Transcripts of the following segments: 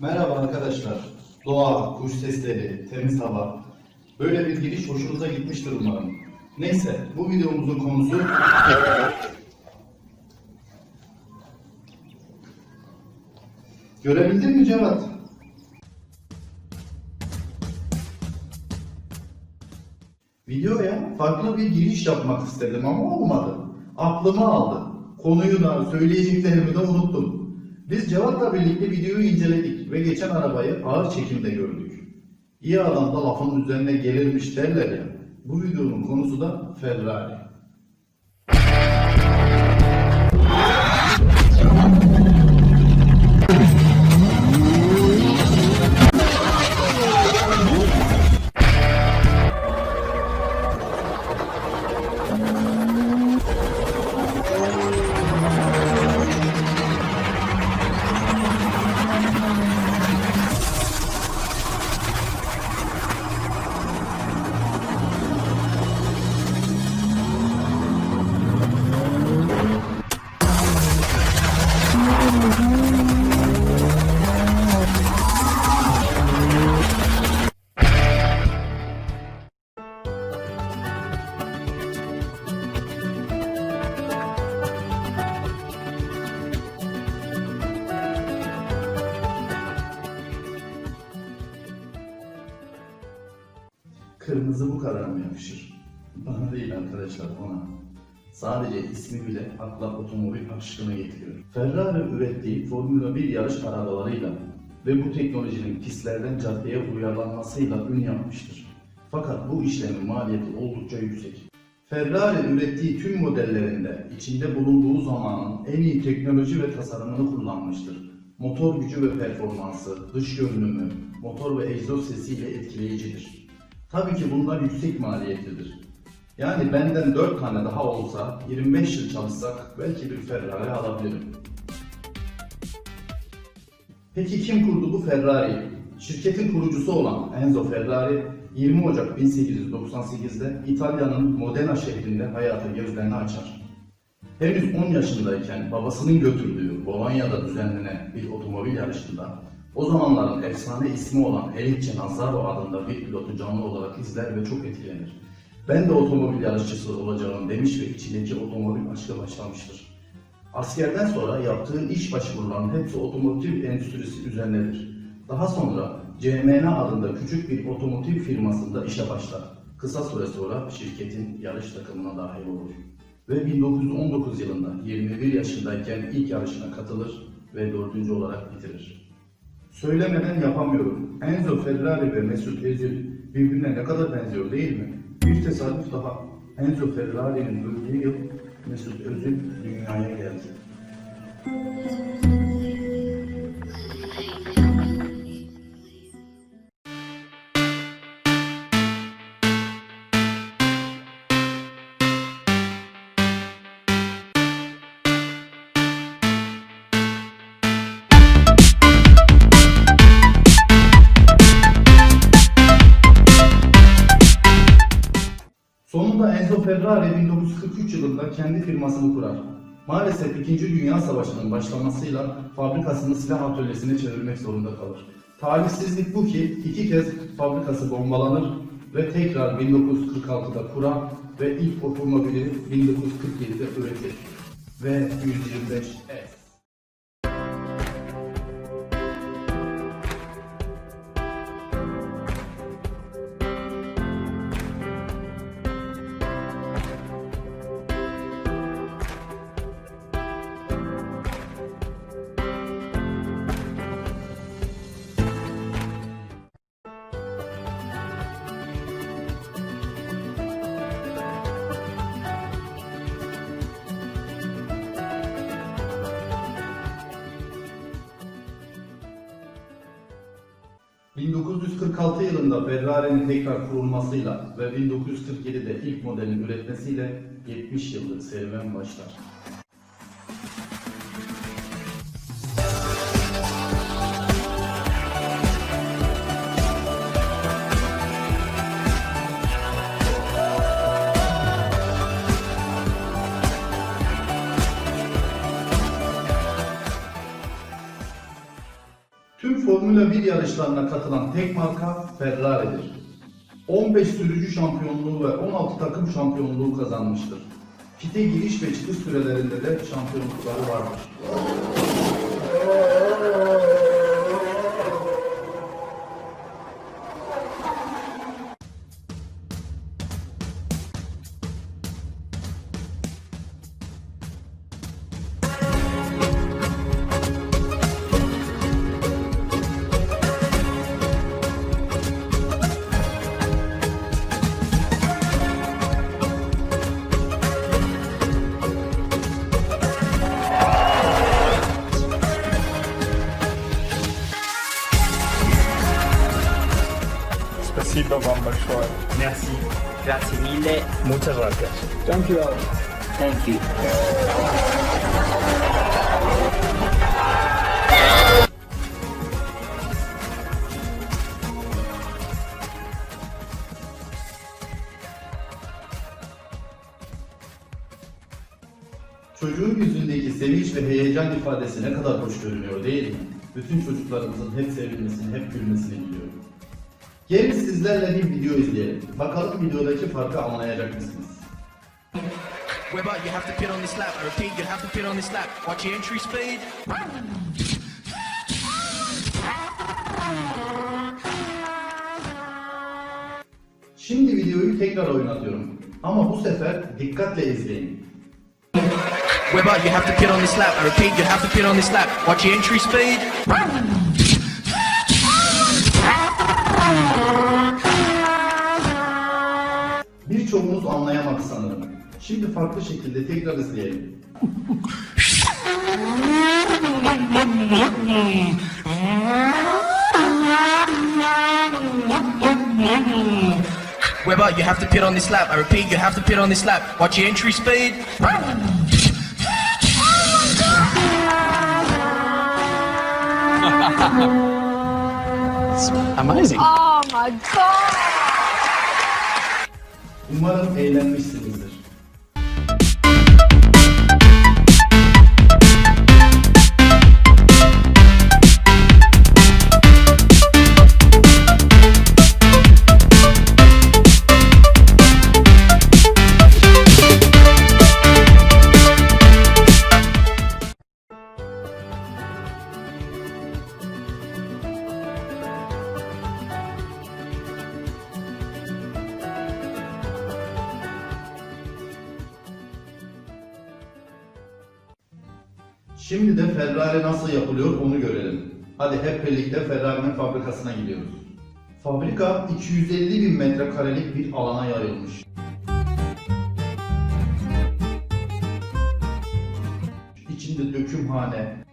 Merhaba arkadaşlar. Doğa, kuş sesleri, temiz hava. Böyle bir giriş hoşunuza gitmiştir umarım. Neyse, bu videomuzun konusu... Görebildin mi Cevat? Videoya farklı bir giriş yapmak istedim ama olmadı. Aklımı aldı. Konuyu da söyleyeceklerimi de unuttum. Biz Cevat'la birlikte videoyu inceledik ve geçen arabayı ağır çekimde gördük. İyi adam da lafın üzerine gelirmiş derler ya. Bu videonun konusu da Ferrari. Kırmızı bu kadar mı yakışır? Bana değil arkadaşlar ona. Sadece ismi bile akla otomobil aşkını getiriyor. Ferrari ürettiği Formula 1 yarış arabalarıyla ve bu teknolojinin pistlerden caddeye uyarlanmasıyla ün yapmıştır. Fakat bu işlemin maliyeti oldukça yüksek. Ferrari ürettiği tüm modellerinde içinde bulunduğu zamanın en iyi teknoloji ve tasarımını kullanmıştır. Motor gücü ve performansı, dış görünümü, motor ve egzoz sesiyle etkileyicidir. Tabii ki bunlar yüksek maliyetlidir. Yani benden 4 tane daha olsa 25 yıl çalışsak belki bir Ferrari alabilirim. Peki kim kurdu bu Ferrari'yi? Şirketin kurucusu olan Enzo Ferrari 20 Ocak 1898'de İtalya'nın Modena şehrinde hayata gözlerini açar. Henüz 10 yaşındayken babasının götürdüğü Bolonya'da düzenlenen bir otomobil yarışında o zamanların efsane ismi olan Felice Nazzaro adında bir pilotu canlı olarak izler ve çok etkilenir. Ben de otomobil yarışçısı olacağım demiş ve içindeki otomobil aşkı başlamıştır. Askerden sonra yaptığı iş başvurularının hepsi otomotiv endüstrisi üzerinedir. Daha sonra CMN adında küçük bir otomotiv firmasında işe başlar. Kısa süre sonra şirketin yarış takımına dahil olur. Ve 1919 yılında 21 yaşındayken ilk yarışına katılır ve dördüncü olarak bitirir. Söylemeden yapamıyorum. Enzo Ferrari ve Mesut Özil birbirine ne kadar benziyor değil mi? Bir tesadüf daha. Enzo Ferrari'nin öldüğü yıl Mesut Özil dünyaya geldi. Ferrari 1943 yılında kendi firmasını kurar. Maalesef 2. Dünya Savaşı'nın başlamasıyla fabrikasını silah atölyesine çevirmek zorunda kalır. Talihsizlik bu ki iki kez fabrikası bombalanır ve tekrar 1946'da kurar ve ilk otomobili 1947'de üretir. Ve 125 S. ...1946 yılında Ferrari'nin tekrar kurulmasıyla ve 1947'de ilk modelini üretmesiyle 70 yıllık serüven başlar. Tüm Formula 1 yarışlarına katılan tek marka Ferrari'dir. 15 sürücü şampiyonluğu ve 16 takım şampiyonluğu kazanmıştır. Pite giriş ve çıkış sürelerinde de şampiyonlukları vardır. Muchas gracias. Thank you. Çocuğun yüzündeki sevinç ve heyecan ifadesi ne kadar hoş görünüyor değil mi? Bütün çocuklarımızın hep sevinmesini, hep gülmesini diliyorum. Gelin sizlerle bir video izleyelim. Bakalım videodaki farkı anlayacak mısınız? Where about you have to pit on this lap. I repeat, you have to pit on this lap. Watch your entry speed. Şimdi videoyu tekrar oynatıyorum. Ama bu sefer dikkatle izleyin. About you have to pit on this lap. I repeat, you have to pit on this lap. Watch your entry speed. Birçoğunuz anlayamadı sanırım. Şimdi farklı şekilde tekrar izleyelim. Where about you have to pit on this lap. I repeat, you have to pit on this lap. Watch your entry speed. Amazing. Oh my god! Umarım eğlenmişsinizdir. Nasıl yapılıyor onu görelim. Hadi hep birlikte Ferrari'nin fabrikasına gidiyoruz. Fabrika 250 bin metrekarelik bir alana yayılmış. İçinde dökümhane,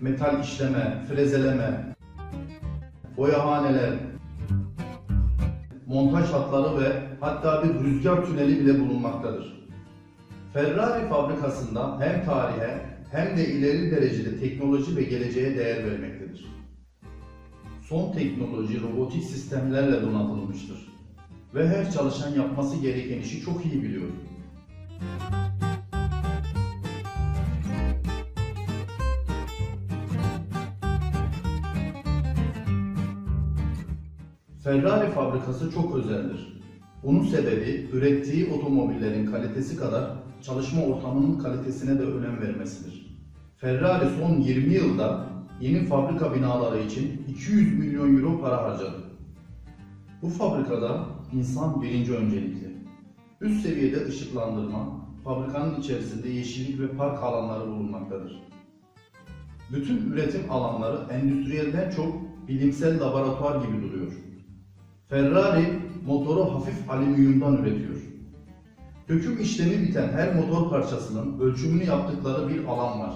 metal işleme, frezeleme, boyahaneler, montaj hatları ve hatta bir rüzgar tüneli bile bulunmaktadır. Ferrari fabrikasında hem tarihe hem de ileri derecede teknoloji ve geleceğe değer vermektedir. Son teknoloji robotik sistemlerle donatılmıştır ve her çalışan yapması gereken işi çok iyi biliyor. Ferrari fabrikası çok özeldir. Bunun sebebi ürettiği otomobillerin kalitesi kadar çalışma ortamının kalitesine de önem vermesidir. Ferrari son 20 yılda yeni fabrika binaları için 200 milyon euro para harcadı. Bu fabrikada insan birinci öncelikli. Üst seviyede ışıklandırma, fabrikanın içerisinde yeşillik ve park alanları bulunmaktadır. Bütün üretim alanları endüstriyelden çok bilimsel laboratuvar gibi duruyor. Ferrari motoru hafif alüminyumdan üretiyor. Döküm işlemi biten her motor parçasının ölçümünü yaptıkları bir alan var.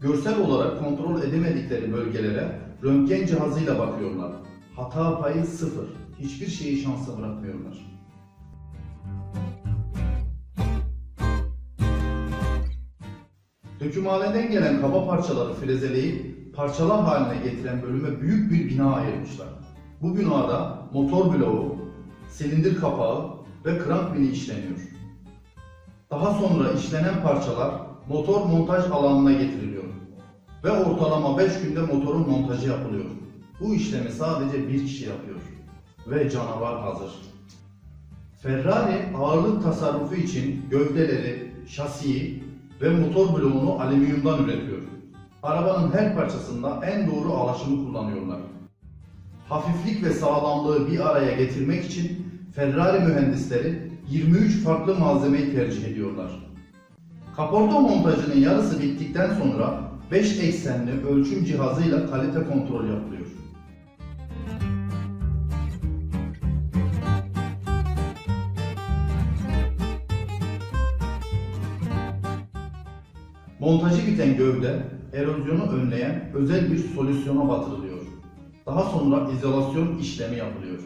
Görsel olarak kontrol edemedikleri bölgelere röntgen cihazıyla bakıyorlar. Hata payı sıfır. Hiçbir şeyi şansa bırakmıyorlar. Dökümhaneden gelen kaba parçaları frezeleyip parçalar haline getiren bölüme büyük bir bina ayırmışlar. Bu binada motor bloğu, silindir kapağı ve krank bini işleniyor. Daha sonra işlenen parçalar motor montaj alanına getiriliyor. Ve ortalama 5 günde motorun montajı yapılıyor. Bu işlemi sadece bir kişi yapıyor. Ve canavar hazır. Ferrari ağırlık tasarrufu için gövdeleri, şasiyi ve motor bloğunu alüminyumdan üretiyor. Arabanın her parçasında en doğru alaşımı kullanıyorlar. Hafiflik ve sağlamlığı bir araya getirmek için Ferrari mühendisleri 23 farklı malzemeyi tercih ediyorlar. Kaporta montajının yarısı bittikten sonra 5 eksenli ölçüm cihazıyla kalite kontrol yapılıyor. Montajı biten gövde erozyonu önleyen özel bir solüsyona batırılıyor. Daha sonra izolasyon işlemi yapılıyor.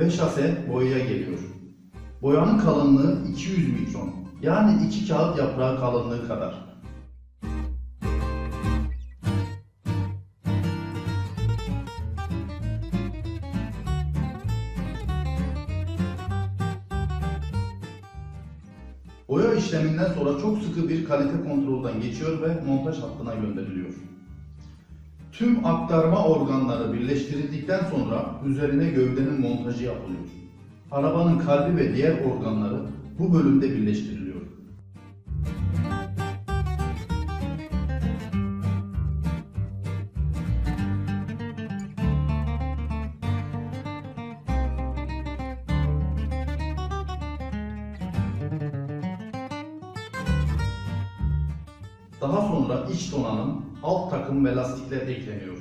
Ve şase boyaya geliyor. Boyanın kalınlığı 200 mikron. Yani iki kağıt yaprağı kalınlığı kadar. Boya işleminden sonra çok sıkı bir kalite kontrolden geçiyor ve montaj hattına gönderiliyor. Tüm aktarma organları birleştirildikten sonra üzerine gövdenin montajı yapılıyor. Arabanın kalbi ve diğer organları bu bölümde birleştiriliyor. Daha sonra iç donanım, alt takım ve lastikler ekleniyor.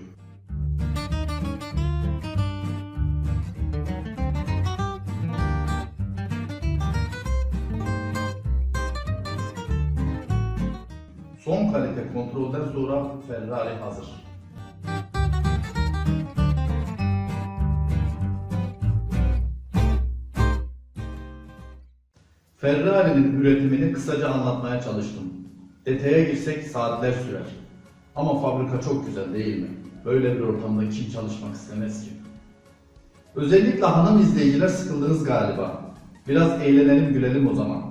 Son kalite kontrolden sonra Ferrari hazır. Ferrari'nin üretimini kısaca anlatmaya çalıştım. Detaya girsek saatler sürer. Ama fabrika çok güzel değil mi? Böyle bir ortamda kim çalışmak istemez ki? Özellikle hanım izleyiciler sıkıldınız galiba. Biraz eğlenelim gülelim o zaman.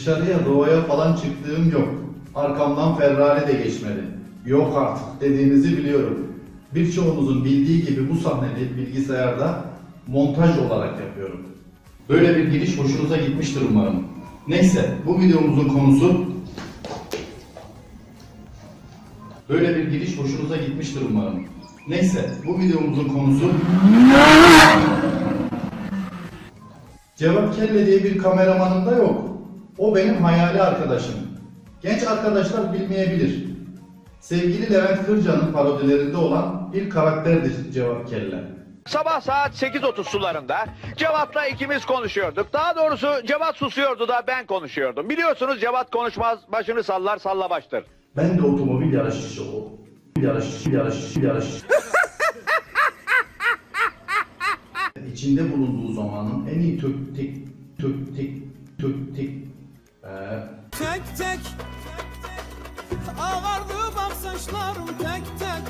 Dışarıya doğaya falan çıktığım yok. Arkamdan Ferrari de geçmedi. Yok artık dediğinizi biliyorum. Birçoğunuzun bildiği gibi bu sahnede bilgisayarda montaj olarak yapıyorum. Böyle bir giriş hoşunuza gitmiştir umarım. Neyse bu videomuzun konusu Böyle bir giriş hoşunuza gitmiştir umarım. Neyse bu videomuzun konusu Cevap Kelle diye bir kameramanım da yok. O benim hayali arkadaşım. Genç arkadaşlar bilmeyebilir. Sevgili Levent Kırca'nın parodilerinde olan bir karakterdir Cevap Kelle. Sabah saat 8.30 sularında Cevat'la ikimiz konuşuyorduk. Daha doğrusu Cevat susuyordu da ben konuşuyordum. Biliyorsunuz Cevat konuşmaz, başını sallar salla baştır. Ben de otomobil yarışçısı o. Yarışçı, yarışçı, yarışçı. İçinde bulunduğu zamanın en iyi tök tek tök tek tök tek ee, Tek tek Ağardı bak saçlarım tek tek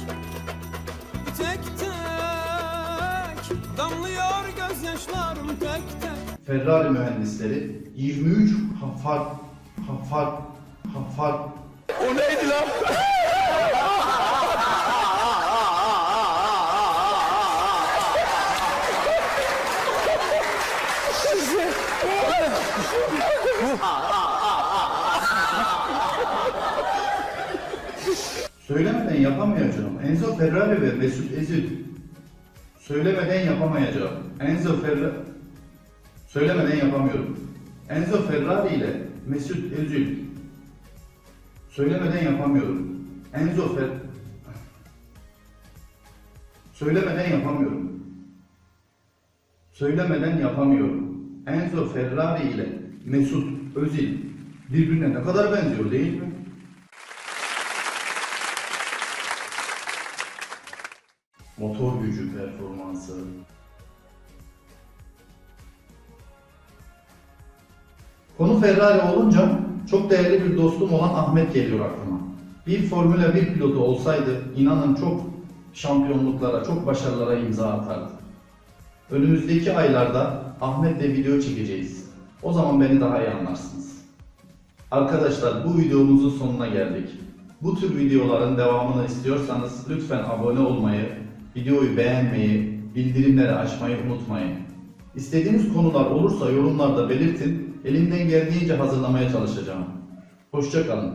Tek tek Damlıyor gözyaşlarım tek tek Ferrari mühendisleri 23 hafar hafar hafar Söylemeden yapamayacağım. Enzo Ferrari ve Mesut Özil. Söylemeden yapamayacağım. Enzo Ferrari... Söylemeden yapamıyorum. Enzo Ferrari ile Mesut Özil. Söylemeden yapamıyorum. Enzo Fer... Söylemeden yapamıyorum. Söylemeden yapamıyorum. Enzo Ferrari ile Mesut Özil birbirine ne kadar benziyor değil mi? Motor gücü performansı, Konu Ferrari olunca çok değerli bir dostum olan Ahmet geliyor aklıma. Bir Formula 1 pilotu olsaydı inanın çok şampiyonluklara, çok başarılara imza atardı. Önümüzdeki aylarda Ahmet'le video çekeceğiz. O zaman beni daha iyi anlarsınız. Arkadaşlar bu videomuzun sonuna geldik. Bu tür videoların devamını istiyorsanız lütfen abone olmayı, videoyu beğenmeyi, bildirimleri açmayı unutmayın. İstediğiniz konular olursa yorumlarda belirtin. Elimden geldiğince hazırlamaya çalışacağım. Hoşçakalın.